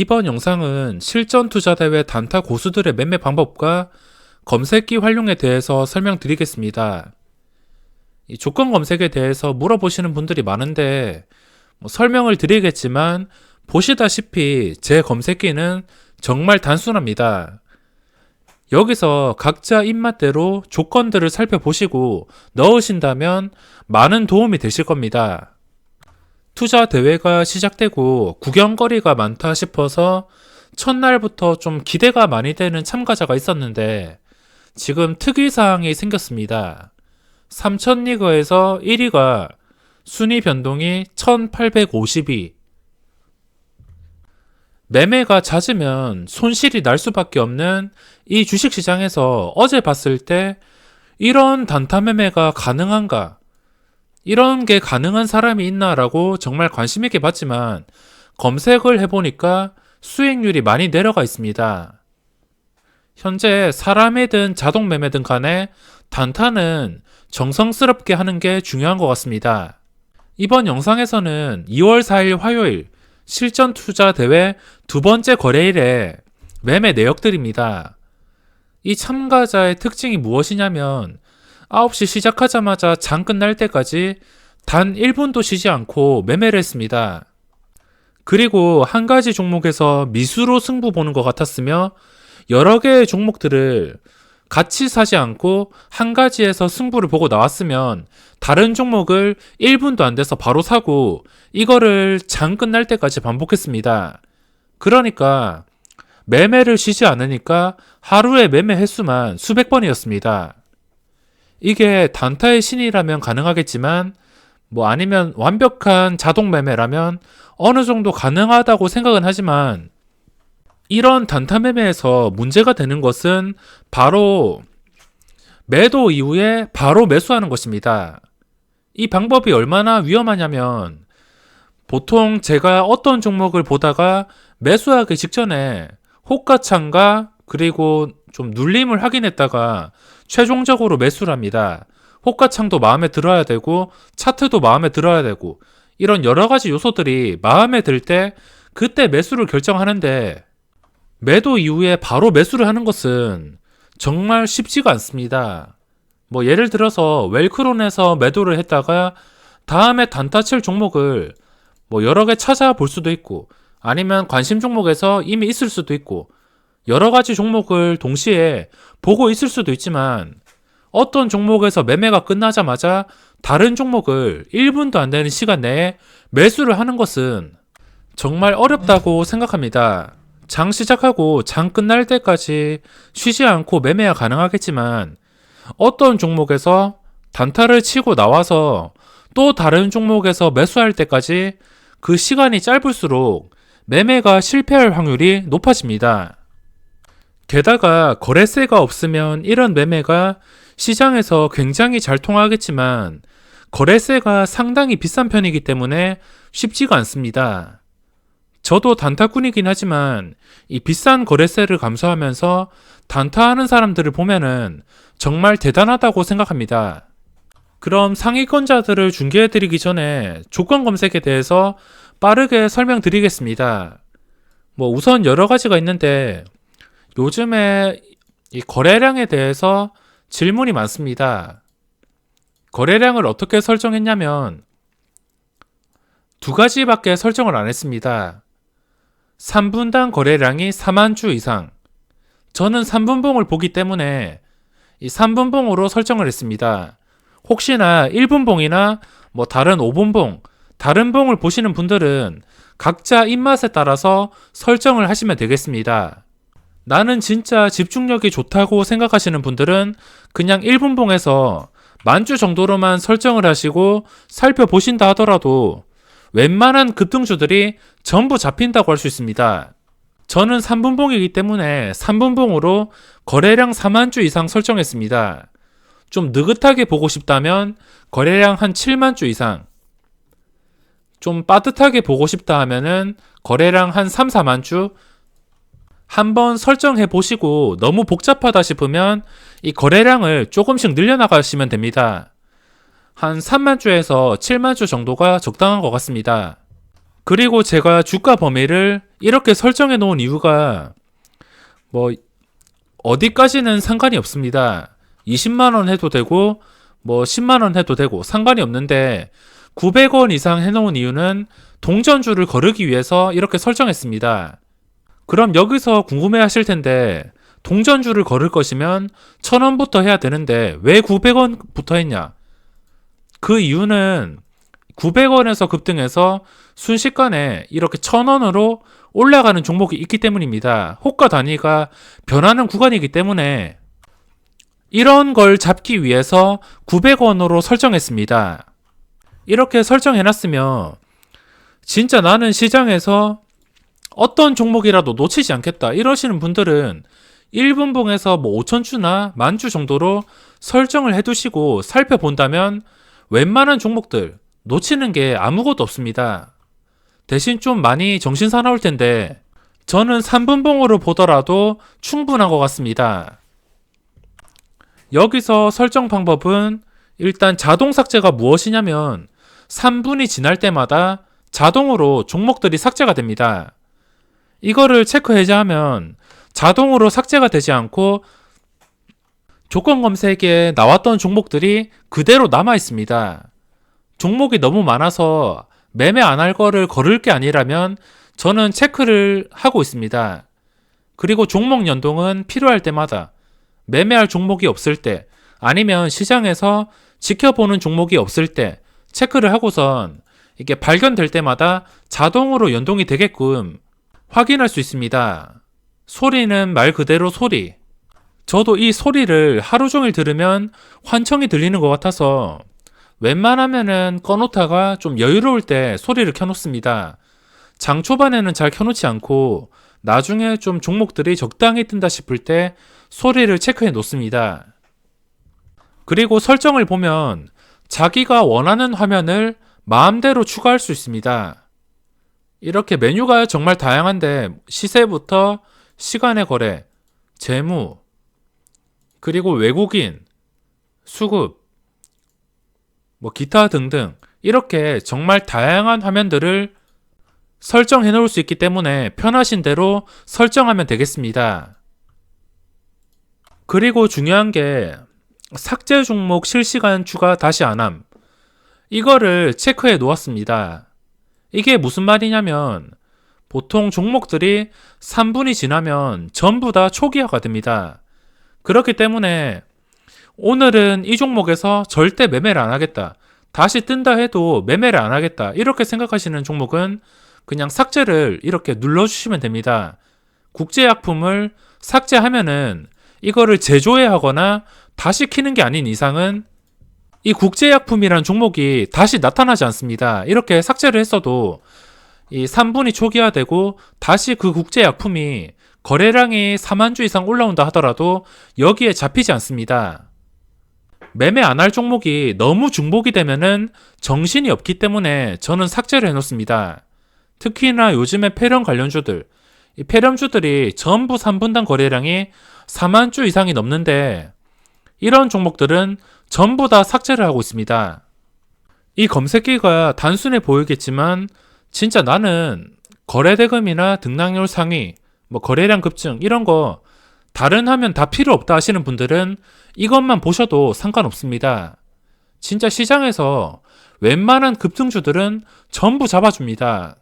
이번 영상은 실전 투자 대회 단타 고수들의 매매 방법과 검색기 활용에 대해서 설명드리겠습니다. 이 조건 검색에 대해서 물어보시는 분들이 많은데 뭐 설명을 드리겠지만 보시다시피 제 검색기는 정말 단순합니다. 여기서 각자 입맛대로 조건들을 살펴보시고 넣으신다면 많은 도움이 되실 겁니다. 투자 대회가 시작되고 구경거리가 많다 싶어서 첫날부터 좀 기대가 많이 되는 참가자가 있었는데 지금 특이사항이 생겼습니다. 3000리그에서 1위가 순위 변동이 1852. 매매가 잦으면 손실이 날 수밖에 없는 이 주식시장에서 어제 봤을 때 이런 단타 매매가 가능한가? 이런 게 가능한 사람이 있나라고 정말 관심 있게 봤지만 검색을 해보니까 수익률이 많이 내려가 있습니다. 현재 사람이든 자동 매매든 간에 단타는 정성스럽게 하는 게 중요한 것 같습니다. 이번 영상에서는 2월 4일 화요일 실전 투자 대회 두 번째 거래일에 매매 내역들입니다. 이 참가자의 특징이 무엇이냐면 9시 시작하자마자 장 끝날 때까지 단 1분도 쉬지 않고 매매를 했습니다. 그리고 한 가지 종목에서 미수로 승부 보는 것 같았으며 여러 개의 종목들을 같이 사지 않고 한 가지에서 승부를 보고 나왔으면 다른 종목을 1분도 안 돼서 바로 사고 이거를 장 끝날 때까지 반복했습니다. 그러니까 매매를 쉬지 않으니까 하루에 매매 횟수만 수백 번이었습니다. 이게 단타의 신이라면 가능하겠지만 뭐 아니면 완벽한 자동 매매라면 어느 정도 가능하다고 생각은 하지만 이런 단타 매매에서 문제가 되는 것은 바로 매도 이후에 바로 매수하는 것입니다. 이 방법이 얼마나 위험하냐면 보통 제가 어떤 종목을 보다가 매수하기 직전에 호가창과 그리고 좀 눌림을 확인했다가 최종적으로 매수를 합니다. 호가창도 마음에 들어야 되고 차트도 마음에 들어야 되고 이런 여러 가지 요소들이 마음에 들 때 그때 매수를 결정하는데 매도 이후에 바로 매수를 하는 것은 정말 쉽지가 않습니다. 뭐 예를 들어서 웰크론에서 매도를 했다가 다음에 단타칠 종목을 뭐 여러 개 찾아볼 수도 있고 아니면 관심 종목에서 이미 있을 수도 있고 여러 가지 종목을 동시에 보고 있을 수도 있지만 어떤 종목에서 매매가 끝나자마자 다른 종목을 1분도 안 되는 시간 내에 매수를 하는 것은 정말 어렵다고 생각합니다. 장 시작하고 장 끝날 때까지 쉬지 않고 매매가 가능하겠지만 어떤 종목에서 단타를 치고 나와서 또 다른 종목에서 매수할 때까지 그 시간이 짧을수록 매매가 실패할 확률이 높아집니다. 게다가 거래세가 없으면 이런 매매가 시장에서 굉장히 잘 통하겠지만 거래세가 상당히 비싼 편이기 때문에 쉽지가 않습니다. 저도 단타꾼이긴 하지만 이 비싼 거래세를 감수하면서 단타하는 사람들을 보면은 정말 대단하다고 생각합니다. 그럼 상위권자들을 중개해드리기 전에 조건 검색에 대해서 빠르게 설명드리겠습니다. 뭐 우선 여러 가지가 있는데 요즘에 이 거래량에 대해서 질문이 많습니다. 거래량을 어떻게 설정했냐면 두 가지밖에 설정을 안 했습니다. 3분당 거래량이 4만 주 이상. 저는 3분봉을 보기 때문에 이 3분봉으로 설정을 했습니다. 혹시나 1분봉이나 뭐 다른 5분봉, 다른 봉을 보시는 분들은 각자 입맛에 따라서 설정을 하시면 되겠습니다. 나는 진짜 집중력이 좋다고 생각하시는 분들은 그냥 1분봉에서 만주 정도로만 설정을 하시고 살펴보신다 하더라도 웬만한 급등주들이 전부 잡힌다고 할 수 있습니다. 저는 3분봉이기 때문에 3분봉으로 거래량 4만 주 이상 설정했습니다. 좀 느긋하게 보고 싶다면 거래량 한 7만 주 이상. 좀 빠듯하게 보고 싶다 하면은 거래량 한 3, 4만 주 한번 설정해 보시고 너무 복잡하다 싶으면 이 거래량을 조금씩 늘려나가시면 됩니다. 한 3만 주에서 7만 주 정도가 적당한 것 같습니다. 그리고 제가 주가 범위를 이렇게 설정해 놓은 이유가 뭐 어디까지는 상관이 없습니다. 20만 원 해도 되고 뭐 10만 원 해도 되고 상관이 없는데 900원 이상 해 놓은 이유는 동전주를 거르기 위해서 이렇게 설정했습니다. 그럼 여기서 궁금해 하실 텐데 동전주를 걸을 것이면 1000원부터 해야 되는데 왜 900원부터 했냐? 그 이유는 900원에서 급등해서 순식간에 이렇게 1000원으로 올라가는 종목이 있기 때문입니다. 호가 단위가 변하는 구간이기 때문에 이런 걸 잡기 위해서 900원으로 설정했습니다. 이렇게 설정해놨으면 진짜 나는 시장에서 어떤 종목이라도 놓치지 않겠다 이러시는 분들은 1분봉에서 뭐 5천주나 만주 정도로 설정을 해두시고 살펴본다면 웬만한 종목들 놓치는 게 아무것도 없습니다. 대신 좀 많이 정신 사나울 텐데 저는 3분봉으로 보더라도 충분한 것 같습니다. 여기서 설정 방법은 일단 자동 삭제가 무엇이냐면 3분이 지날 때마다 자동으로 종목들이 삭제가 됩니다. 이거를 체크 해제하면 자동으로 삭제가 되지 않고 조건 검색에 나왔던 종목들이 그대로 남아 있습니다. 종목이 너무 많아서 매매 안 할 거를 거를 게 아니라면 저는 체크를 하고 있습니다. 그리고 종목 연동은 필요할 때마다 매매할 종목이 없을 때 아니면 시장에서 지켜보는 종목이 없을 때 체크를 하고선 이게 발견될 때마다 자동으로 연동이 되게끔 확인할 수 있습니다. 소리는 말 그대로 소리. 저도 이 소리를 하루 종일 들으면 환청이 들리는 것 같아서 웬만하면은 꺼놓다가 좀 여유로울 때 소리를 켜놓습니다. 장 초반에는 잘 켜놓지 않고 나중에 좀 종목들이 적당히 뜬다 싶을 때 소리를 체크해 놓습니다. 그리고 설정을 보면 자기가 원하는 화면을 마음대로 추가할 수 있습니다. 이렇게 메뉴가 정말 다양한데 시세부터 시간의 거래, 재무, 그리고 외국인, 수급, 뭐 기타 등등 이렇게 정말 다양한 화면들을 설정해 놓을 수 있기 때문에 편하신 대로 설정하면 되겠습니다. 그리고 중요한 게 삭제 종목 실시간 추가 다시 안함. 이거를 체크해 놓았습니다. 이게 무슨 말이냐면 보통 종목들이 3분이 지나면 전부 다 초기화가 됩니다. 그렇기 때문에 오늘은 이 종목에서 절대 매매를 안 하겠다. 다시 뜬다 해도 매매를 안 하겠다. 이렇게 생각하시는 종목은 그냥 삭제를 이렇게 눌러주시면 됩니다. 국제약품을 삭제하면은 이거를 재조회하거나 다시 키는 게 아닌 이상은 이 국제약품이라는 종목이 다시 나타나지 않습니다. 이렇게 삭제를 했어도 이 3분이 초기화되고 다시 그 국제약품이 거래량이 4만 주 이상 올라온다 하더라도 여기에 잡히지 않습니다. 매매 안 할 종목이 너무 중복이 되면은 정신이 없기 때문에 저는 삭제를 해놓습니다. 특히나 요즘에 폐렴 관련주들, 이 폐렴주들이 전부 3분당 거래량이 4만 주 이상이 넘는데 이런 종목들은 전부 다 삭제를 하고 있습니다. 이 검색기가 단순해 보이겠지만 진짜 나는 거래대금이나 등락률 상위, 뭐 거래량 급증 이런 거 다른 하면 다 필요 없다 하시는 분들은 이것만 보셔도 상관없습니다. 진짜 시장에서 웬만한 급등주들은 전부 잡아줍니다.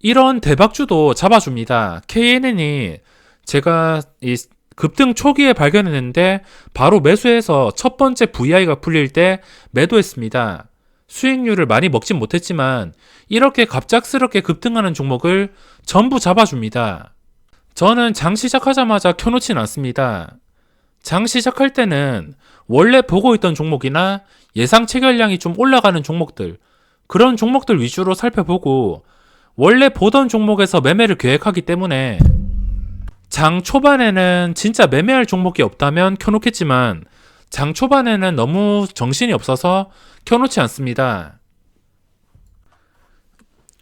이런 대박주도 잡아줍니다. KNN이 제가 이 급등 초기에 발견했는데 바로 매수해서 첫 번째 VI가 풀릴 때 매도했습니다. 수익률을 많이 먹진 못했지만 이렇게 갑작스럽게 급등하는 종목을 전부 잡아줍니다. 저는 장 시작하자마자 켜놓진 않습니다. 장 시작할 때는 원래 보고 있던 종목이나 예상 체결량이 좀 올라가는 종목들, 그런 종목들 위주로 살펴보고 원래 보던 종목에서 매매를 계획하기 때문에 장 초반에는 진짜 매매할 종목이 없다면 켜놓겠지만 장 초반에는 너무 정신이 없어서 켜놓지 않습니다.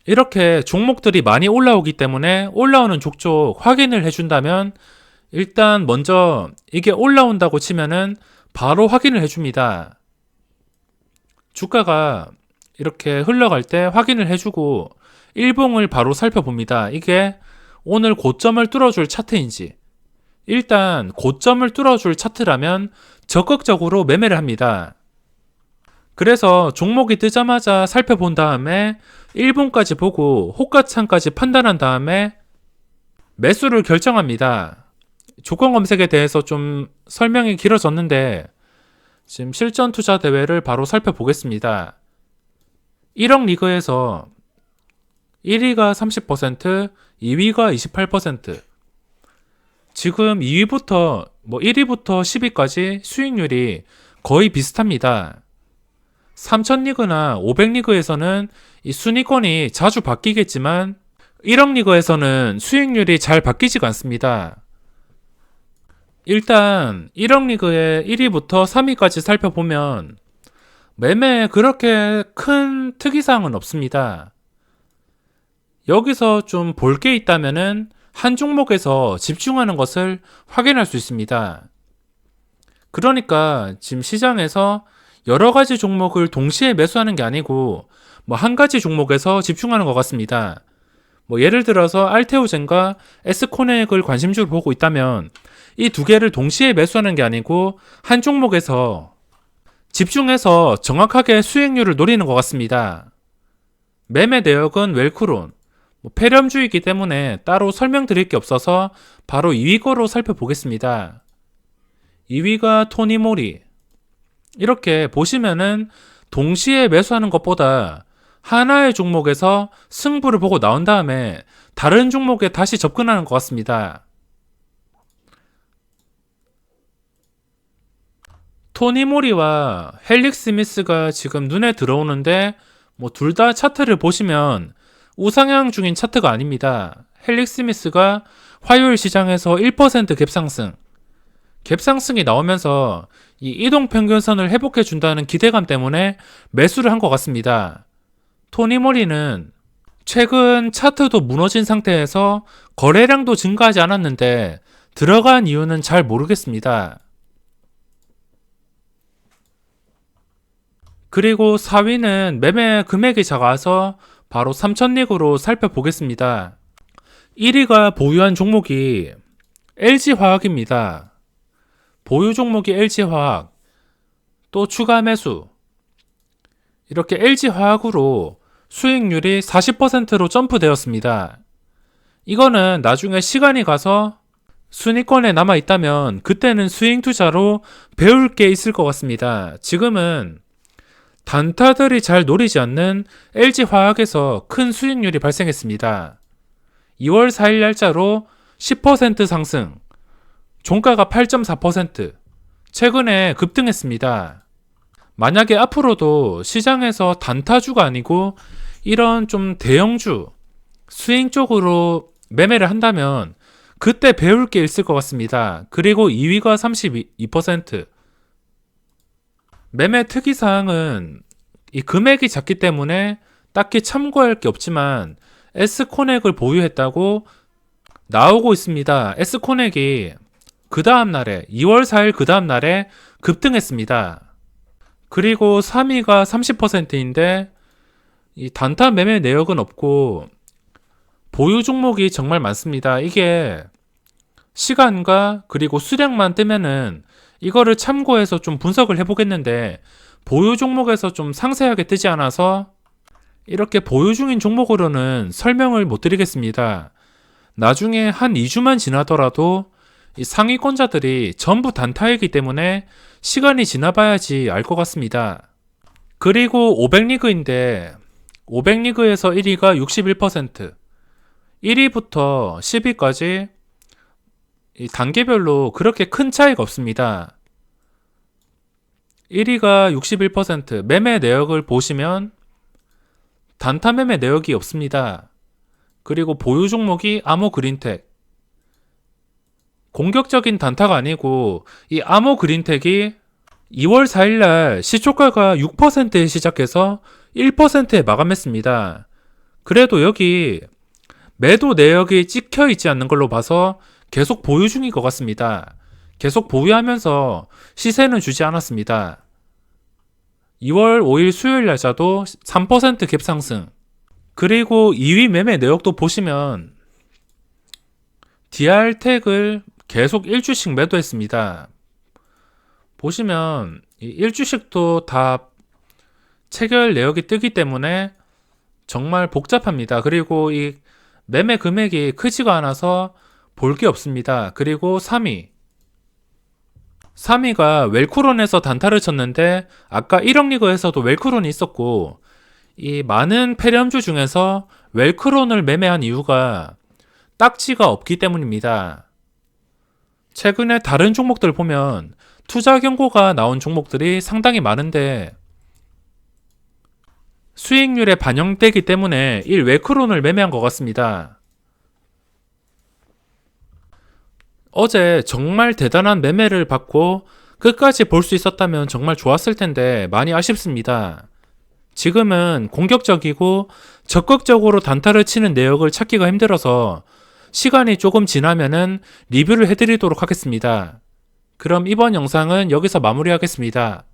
이렇게 종목들이 많이 올라오기 때문에 올라오는 족족 확인을 해준다면 일단 먼저 이게 올라온다고 치면은 바로 확인을 해줍니다. 주가가 이렇게 흘러갈 때 확인을 해주고 일봉을 바로 살펴봅니다. 이게 오늘 고점을 뚫어줄 차트인지. 일단 고점을 뚫어줄 차트라면 적극적으로 매매를 합니다. 그래서 종목이 뜨자마자 살펴본 다음에 1분까지 보고 호가창까지 판단한 다음에 매수를 결정합니다. 조건 검색에 대해서 좀 설명이 길어졌는데 지금 실전 투자 대회를 바로 살펴보겠습니다. 1억 리그에서 1위가 30%, 2위가 28%. 지금 2위부터 뭐 1위부터 10위까지 수익률이 거의 비슷합니다. 3000리그나 500리그에서는 이 순위권이 자주 바뀌겠지만 1억 리그에서는 수익률이 잘 바뀌지가 않습니다. 일단 1억 리그의 1위부터 3위까지 살펴보면 매매에 그렇게 큰 특이사항은 없습니다. 여기서 좀 볼 게 있다면은 한 종목에서 집중하는 것을 확인할 수 있습니다. 그러니까 지금 시장에서 여러 가지 종목을 동시에 매수하는 게 아니고 뭐 한 가지 종목에서 집중하는 것 같습니다. 뭐 예를 들어서 알테오젠과 에스코넥을 관심주로 보고 있다면 이 두 개를 동시에 매수하는 게 아니고 한 종목에서 집중해서 정확하게 수익률을 노리는 것 같습니다. 매매 내역은 웰크론, 뭐 폐렴주이기 때문에 따로 설명드릴 게 없어서 바로 2위 거로 살펴보겠습니다. 2위가 토니모리. 이렇게 보시면은 동시에 매수하는 것보다 하나의 종목에서 승부를 보고 나온 다음에 다른 종목에 다시 접근하는 것 같습니다. 토니 모리와 헬릭 스미스가 지금 눈에 들어오는데 뭐 둘 다 차트를 보시면 우상향 중인 차트가 아닙니다. 헬릭 스미스가 화요일 시장에서 1% 갭상승. 갭상승이 나오면서 이 이동 평균선을 회복해 준다는 기대감 때문에 매수를 한 것 같습니다. 토니 모리는 최근 차트도 무너진 상태에서 거래량도 증가하지 않았는데 들어간 이유는 잘 모르겠습니다. 그리고 4위는 매매 금액이 작아서 바로 3천릭으로 살펴보겠습니다. 1위가 보유한 종목이 LG화학입니다. 보유 종목이 LG화학, 또 추가 매수. 이렇게 LG화학으로 수익률이 40%로 점프되었습니다. 이거는 나중에 시간이 가서 순위권에 남아 있다면 그때는 스윙 투자로 배울 게 있을 것 같습니다. 지금은 단타들이 잘 노리지 않는 LG 화학에서 큰 수익률이 발생했습니다. 2월 4일 날짜로 10% 상승, 종가가 8.4%, 최근에 급등했습니다. 만약에 앞으로도 시장에서 단타주가 아니고 이런 좀 대형주, 스윙 쪽으로 매매를 한다면 그때 배울 게 있을 것 같습니다. 그리고 2위가 32%. 매매 특이 사항은 이 금액이 작기 때문에 딱히 참고할 게 없지만 S코넥을 보유했다고 나오고 있습니다. S코넥이 그 다음 날에 2월 4일 그 다음 날에 급등했습니다. 그리고 3위가 30%인데 이 단타 매매 내역은 없고 보유 종목이 정말 많습니다. 이게 시간과 그리고 수량만 뜨면은 이거를 참고해서 좀 분석을 해보겠는데 보유 종목에서 좀 상세하게 뜨지 않아서 이렇게 보유 중인 종목으로는 설명을 못 드리겠습니다. 나중에 한 2주만 지나더라도 이 상위권자들이 전부 단타이기 때문에 시간이 지나봐야지 알 것 같습니다. 그리고 500리그인데 500리그에서 1위가 61%, 1위부터 10위까지 단계별로 그렇게 큰 차이가 없습니다. 1위가 61%, 매매 내역을 보시면 단타 매매 내역이 없습니다. 그리고 보유 종목이 아모 그린텍. 공격적인 단타가 아니고 이 아모 그린텍이 2월 4일날 시초가가 6%에 시작해서 1%에 마감했습니다. 그래도 여기 매도 내역이 찍혀 있지 않는 걸로 봐서 계속 보유 중인 것 같습니다. 계속 보유하면서 시세는 주지 않았습니다. 2월 5일 수요일 날짜도 3%갭 상승. 그리고 2위 매매 내역도 보시면 DR 택을 계속 1주씩 매도했습니다. 보시면 이 1주씩도 다 체결 내역이 뜨기 때문에 정말 복잡합니다. 그리고 이 매매 금액이 크지가 않아서 볼 게 없습니다. 그리고 3위. 3위가 웰크론에서 단타를 쳤는데 아까 1억 리그에서도 웰크론이 있었고 이 많은 페렴주 중에서 웰크론을 매매한 이유가 딱지가 없기 때문입니다. 최근에 다른 종목들 보면 투자 경고가 나온 종목들이 상당히 많은데 수익률에 반영되기 때문에 이 웰크론을 매매한 것 같습니다. 어제 정말 대단한 매매를 받고 끝까지 볼 수 있었다면 정말 좋았을 텐데 많이 아쉽습니다. 지금은 공격적이고 적극적으로 단타를 치는 내역을 찾기가 힘들어서 시간이 조금 지나면은 리뷰를 해드리도록 하겠습니다. 그럼 이번 영상은 여기서 마무리하겠습니다.